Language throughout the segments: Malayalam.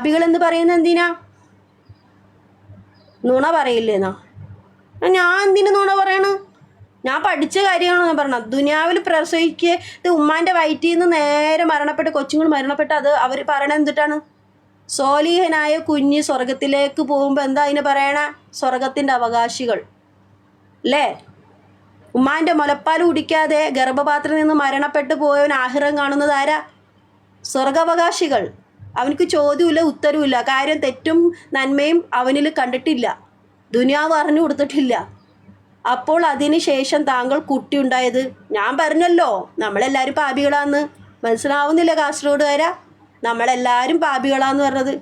പാപികൾ എന്ന് പറയുന്നത് എന്തിനാ? നുണ പറയില്ലേന്നാ? ഞാൻ എന്തിനു നുണ പറയണു? ഞാൻ പഠിച്ച കാര്യമാണ് ഞാൻ പറഞ്ഞത്? ദുനിയാവിൽ പ്രസവിക്ക് ഇത് ഉമ്മാന്റെ വയറ്റിൽ നിന്ന് നേരെ മരണപ്പെട്ട് കൊച്ചുങ്ങൾ മരണപ്പെട്ട് അത് അവർ പറയണത് എന്തിട്ടാണ്? സോലീഹനായ കുഞ്ഞ് സ്വർഗത്തിലേക്ക് പോകുമ്പോൾ എന്താ അതിന് പറയണ? സ്വർഗത്തിന്റെ അവകാശികൾ. അല്ലേ ഉമ്മാന്റെ മുലപ്പാൽ കുടിക്കാതെ ഗർഭപാത്രത്തിൽ നിന്ന് മരണപ്പെട്ടു പോയവൻ ആഹിറം കാണുന്നത് ആരാ? സ്വർഗാവകാശികൾ അവനക്ക് ചോദ്യമില്ല ഉത്തരവുമില്ല. കാര്യം തെറ്റും നന്മയും അവനിൽ കണ്ടിട്ടില്ല. ദുനിയാവ് അറിഞ്ഞു കൊടുത്തിട്ടില്ല. അപ്പോൾ അതിന് ശേഷം താങ്കൾ കുട്ടി ഉണ്ടായത് ഞാൻ പറഞ്ഞല്ലോ നമ്മളെല്ലാവരും പാപികളാന്ന്. മനസ്സിലാവുന്നില്ല കാസർഗോഡുകാരാ. നമ്മളെല്ലാവരും പാപികളാന്ന് പറഞ്ഞത്.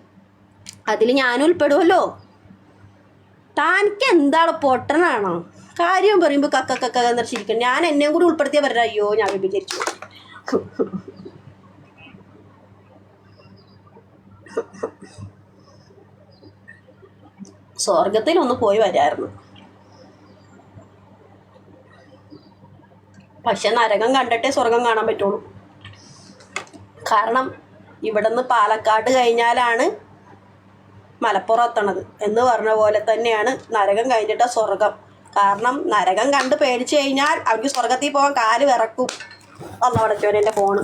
അതിൽ ഞാനും ഉൾപ്പെടുമല്ലോ താനിക്ക് എന്താണ് പൊട്ടനാണോ? കാര്യം പറയുമ്പോൾ കക്ക കക്ക എന്നറിച്ചിരിക്കണം ഞാൻ എന്നെയും കൂടി ഉൾപ്പെടുത്തിയ പറഞ്ഞ അയ്യോ ഞാൻ വിചാരിച്ചു സ്വർഗത്തിൽ ഒന്ന് പോയി വരായിരുന്നു. പക്ഷെ നരകം കണ്ടിട്ടേ സ്വർഗം കാണാൻ പറ്റുള്ളൂ. കാരണം ഇവിടുന്ന് പാലക്കാട് കഴിഞ്ഞാലാണ് മലപ്പുറം എത്തണത് എന്ന് പറഞ്ഞ പോലെ തന്നെയാണ് നരകം കഴിഞ്ഞിട്ട സ്വർഗം കാരണം നരകം കണ്ട് പേടിച്ചു കഴിഞ്ഞാൽ അവർക്ക് സ്വർഗത്തിൽ പോകാൻ കാൽ വിറക്കും. അന്നവിടച്ചോൻ എന്റെ ഫോണ്.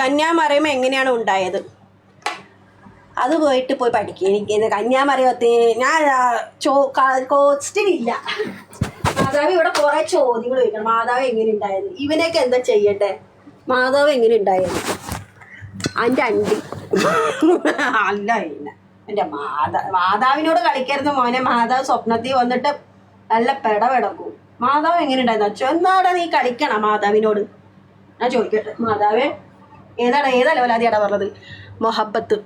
കന്യാമറിയം എങ്ങനെയാണ് ഉണ്ടായത്? അത് പോയിട്ട് പോയി പഠിക്കുക എനിക്ക് കന്യാമറിയത്തിന് ഞാൻ ചോ കോസ്റ്റിനില്ല മാതാവ് ഇവിടെ കുറേ ചോദ്യങ്ങൾ ചോദിക്കണം. മാതാവ് എങ്ങനെ ഉണ്ടായത്? ഇവനൊക്കെ എന്താ ചെയ്യട്ടെ മാതാവ് എങ്ങനെ ഉണ്ടായത്? അതിന്റെ അണ്ടി. അല്ല ഇല്ല എന്റെ മാതാ മാതാവിനോട് കളിക്കരുത് മോനെ. മാതാവ് സ്വപ്നത്തിൽ വന്നിട്ട് നല്ല പെടപെടക്കും. മാതാവ് എങ്ങനെ ഉണ്ടായിരുന്നു അച്ഛൻ എന്താടാ നീ കളിക്കണം മാതാവിനോട്? ഞാൻ ചോദിക്കട്ടെ. മാതാവേ ഏതാണ് ഏതാ ലെവലാദിയാടാ പറഞ്ഞത്? മൊഹബത്ത്.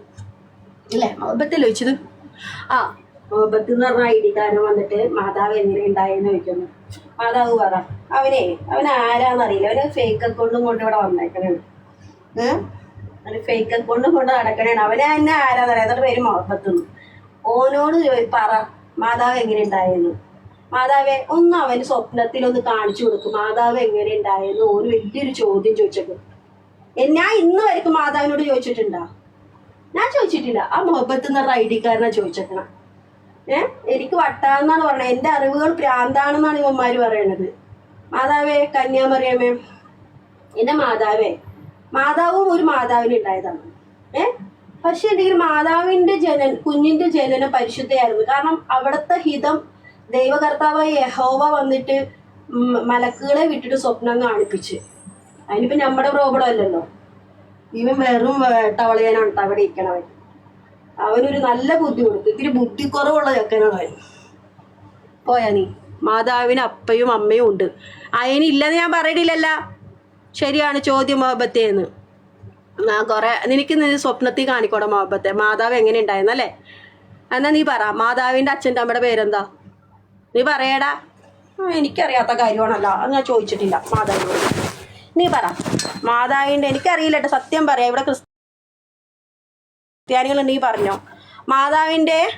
ഇല്ലേ? അല്ലേ ചോദിച്ചത്. ആ മൊഹബത്ത് എന്ന് പറഞ്ഞ ഡിക്കാരൻ വന്നിട്ട് മാതാവ് എങ്ങനെ ഉണ്ടായെന്ന് ചോദിക്കുന്നു. മാതാവ് പറ. അവനെ അവൻ ആരാന്നറിയില്ല അവന് ഫേക്ക് അക്കൗണ്ടും കൊണ്ട് ഇവിടെ വന്നേക്കണേ അവന് ഫേക്ക് അക്കൗണ്ടും കൊണ്ട് നടക്കണേ അവനെ തന്നെ ആരാന്നറിയാം എന്നിട്ട് പേര് മൊഹബത്ത് ഓനോട് പറ. മാതാവ് എങ്ങനെ ഉണ്ടായെന്ന് മാതാവെ ഒന്ന് അവന് സ്വപ്നത്തിൽ ഒന്ന് കാണിച്ചു കൊടുക്കും. മാതാവ് എങ്ങനെ ഉണ്ടായെന്ന് ഓന് വലിയൊരു ചോദ്യം ചോദിച്ചത് ഞാൻ ഇന്ന് വരയ്ക്കും മാതാവിനോട് ചോദിച്ചിട്ടുണ്ടോ? ഞാൻ ചോദിച്ചിട്ടില്ല. ആ മുഹബത്ത് എന്ന ഐ ഡിക്കാരനെ ചോദിച്ചേക്കണം. ഏ? എനിക്ക് വട്ടാന്നാണ് പറഞ്ഞത് എന്റെ അറിവുകൾ പ്രാന്താണെന്നാണ് ഇവന്മാർ പറയണത്. മാതാവേ കന്യാമറിയമേ എന്റെ മാതാവേ മാതാവും ഒരു മാതാവിന് ഉണ്ടായതാണ്. ഏ? പക്ഷെ എന്തെങ്കിലും മാതാവിന്റെ ജനൻ കുഞ്ഞിന്റെ ജനനം പരിശുദ്ധയായിരുന്നു. കാരണം അവിടുത്തെ ഹിതം ദൈവകർത്താവായി യഹോവ വന്നിട്ട് മലക്കുകളെ വിട്ടിട്ട് സ്വപ്നം കാണിപ്പിച്ച്. അതിനിപ്പോ നമ്മുടെ പ്രോബ്ലം അല്ലല്ലോ. ഇവൻ വെറും വേട്ടവളയനാണ് ട്ടോ അവിടെ ഇരിക്കണവൻ അവനൊരു നല്ല ബുദ്ധി കൊടുക്കും ഇത്തിരി ബുദ്ധിക്കുറവുള്ള ചെക്കനാണ് അവൻ. പോയാ നീ. മാതാവിന് അപ്പയും അമ്മയും ഉണ്ട്. അതിനില്ലെന്ന് ഞാൻ പറയണില്ലല്ല. ശരിയാണ് ചോദ്യം മോഹബത്തേന്ന്. ആ കുറെ നിനക്ക് നീ സ്വപ്നത്തിൽ കാണിക്കോടെ മോഹബത്തെ. മാതാവ് എങ്ങനെ ഉണ്ടായിരുന്നല്ലേ എന്നാ നീ പറ. മാതാവിന്റെ അച്ഛന്റെ അമ്മയുടെ പേരെന്താ? നീ പറയടാ. എനിക്കറിയാത്ത കാര്യമാണല്ലോ. ഞാൻ ചോദിച്ചിട്ടില്ല. മാതാവിനോട്. നീ പറ. മാതാവിന്റെ എനിക്കറിയില്ല കേട്ടോ സത്യം പറയാം. ഇവിടെ ക്രിസ്ത്യാനികൾ നീ പറഞ്ഞോ. മാതാവിന്റെ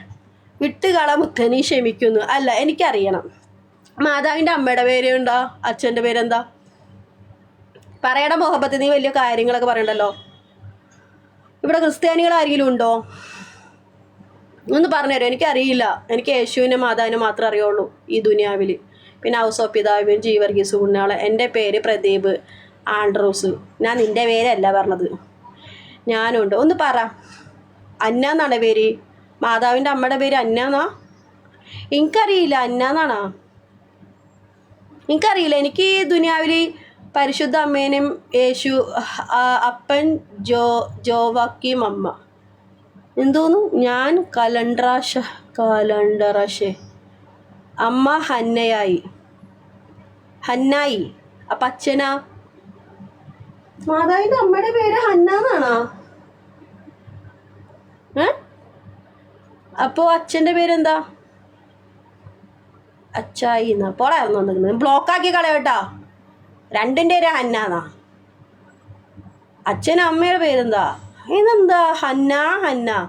വിട്ടുകള മുത്തനി ക്ഷമിക്കുന്നു. അല്ല എനിക്കറിയണം. മാതാവിന്റെ അമ്മയുടെ പേര് ഉണ്ടോ അച്ഛന്റെ പേരെന്താ? പറയണ മുഹബത്ത് നീ വലിയ കാര്യങ്ങളൊക്കെ പറയണ്ടല്ലോ. ഇവിടെ ക്രിസ്ത്യാനികൾ ആരെങ്കിലും ഉണ്ടോ? ഒന്ന് പറഞ്ഞുതരും. എനിക്കറിയില്ല. എനിക്ക് യേശുവിനെ മാതാവിനെ മാത്രമേ അറിയുള്ളൂ ഈ ദുനിയാവിൽ പിന്നെ ഹൗസ് ഓഫ് പിതാവിൻ ജീവർഗീസ് എന്റെ പേര് പ്രദീപ്. ആൻഡ്രൂസ്. ഞാൻ നിന്റെ പേരല്ല പറഞ്ഞത്. ഞാനുണ്ട്. ഒന്ന് പറ. അന്ന എന്നാണ് പേര്? മാതാവിന്റെ അമ്മയുടെ പേര് അന്ന എന്നാ? എനിക്കറിയില്ല അന്ന എന്നാണോ. എനിക്കറിയില്ല. എനിക്ക് ഈ ദുനിയാവിൽ പരിശുദ്ധ അമ്മേനും യേശു അപ്പൻ ജോ ജോവാക്കിയും അമ്മ. എന്തോന്നു? ഞാൻ കലണ്ടറാഷ കലണ്ടറാശെ അമ്മ ഹന്നയായി. ഹന്നായി. അപ്പച്ചനാ മാതാവിന്റെ അമ്മയുടെ പേര് ഹന്ന എന്നാണോ? ഏ? അപ്പോ അച്ഛന്റെ പേരെന്താ? അച്ചായി എന്നാ. പോളായിരുന്നു വന്നിരിക്കുന്നത് ബ്ലോക്കാക്കി കളയട്ടോ രണ്ടിന്റെ പേര് ഹന്നാന്നാ അച്ഛനും അമ്മയുടെ പേരെന്താ? ഇതെന്താ? Hannah Hannah.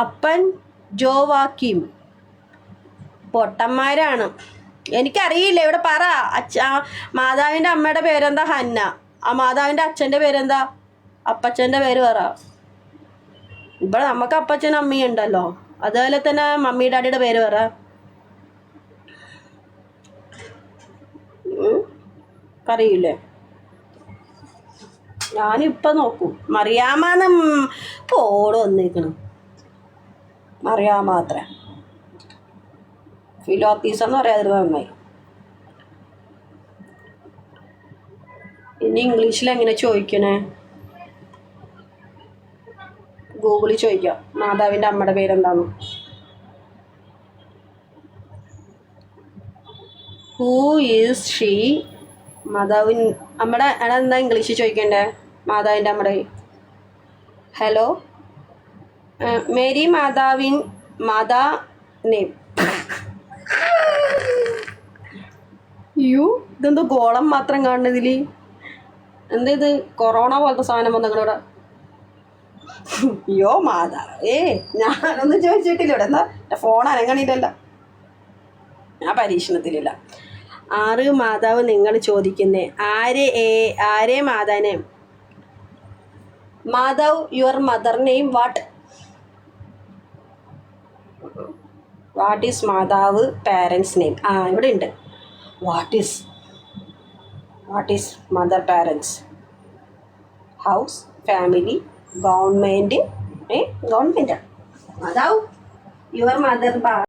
അപ്പൻ ജോവാക്കിം. പൊട്ടന്മാരാണ്. എനിക്കറിയില്ല. ഇവിടെ പറ. അച്ഛ മാതാവിന്റെ അമ്മയുടെ പേരെന്താ? ഹന്ന. ആ മാതാവിന്റെ അച്ഛന്റെ പേരെന്താ? അപ്പച്ചന്റെ പേര് പറ ഇവിടെ നമുക്ക് അപ്പച്ചനും അമ്മയും ഉണ്ടല്ലോ. അതുപോലെ തന്നെ മമ്മി ഡാഡിയുടെ പേര് പറ പറയൂലേ ഞാനിപ്പം നോക്കും. മറിയാമെന്ന് പോട് വന്നേക്കണം. മറിയാമാത്ര ഫിലോത്തീസ് എന്ന് പറയാതിരുന്ന നന്നായി. ഇനി ഇംഗ്ലീഷിൽ എങ്ങനെ ചോദിക്കണേ? ഗൂഗിളിൽ ചോദിക്കാം. മാതാവിന്റെ അമ്മയുടെ പേരെന്താണ്? ഹൂ ഈസ് ഷീ മാതാവിൻ അമ്മയുടെ എടാ എന്താ ഇംഗ്ലീഷിൽ ചോദിക്കണ്ടേ? മാതാവിന്റെ അമ്മയുടെ ഹലോ മേരി മാതാവിൻ മാതാ നെയിം യു ഇതെന്തോ ഗോളം മാത്രം കാണുന്നതിൽ എന്താ ഇത് കൊറോണ പോലത്തെ സാധനം വന്നു നിങ്ങളിവിടെ? അയ്യോ മാതാ ഏ ഞാനൊന്നും ചോദിച്ചിട്ടില്ല ഇവിടെ. എന്താ? എന്റെ ഫോൺ അനങ്ങണില്ലല്ലോ. ഞാൻ പരീക്ഷണത്തിലില്ല. ആറ് മാതാവ് നിങ്ങൾ ചോദിക്കുന്നേ. ആരെ? ഏ ആരെ മാതാനെ മാതാവ് your mother name what what is മാതാവ് പാരൻസ് നെയിം ആ ഇവിടെ ഉണ്ട്. What is What is mother parents? House, family, government, eh? government. How? your mother.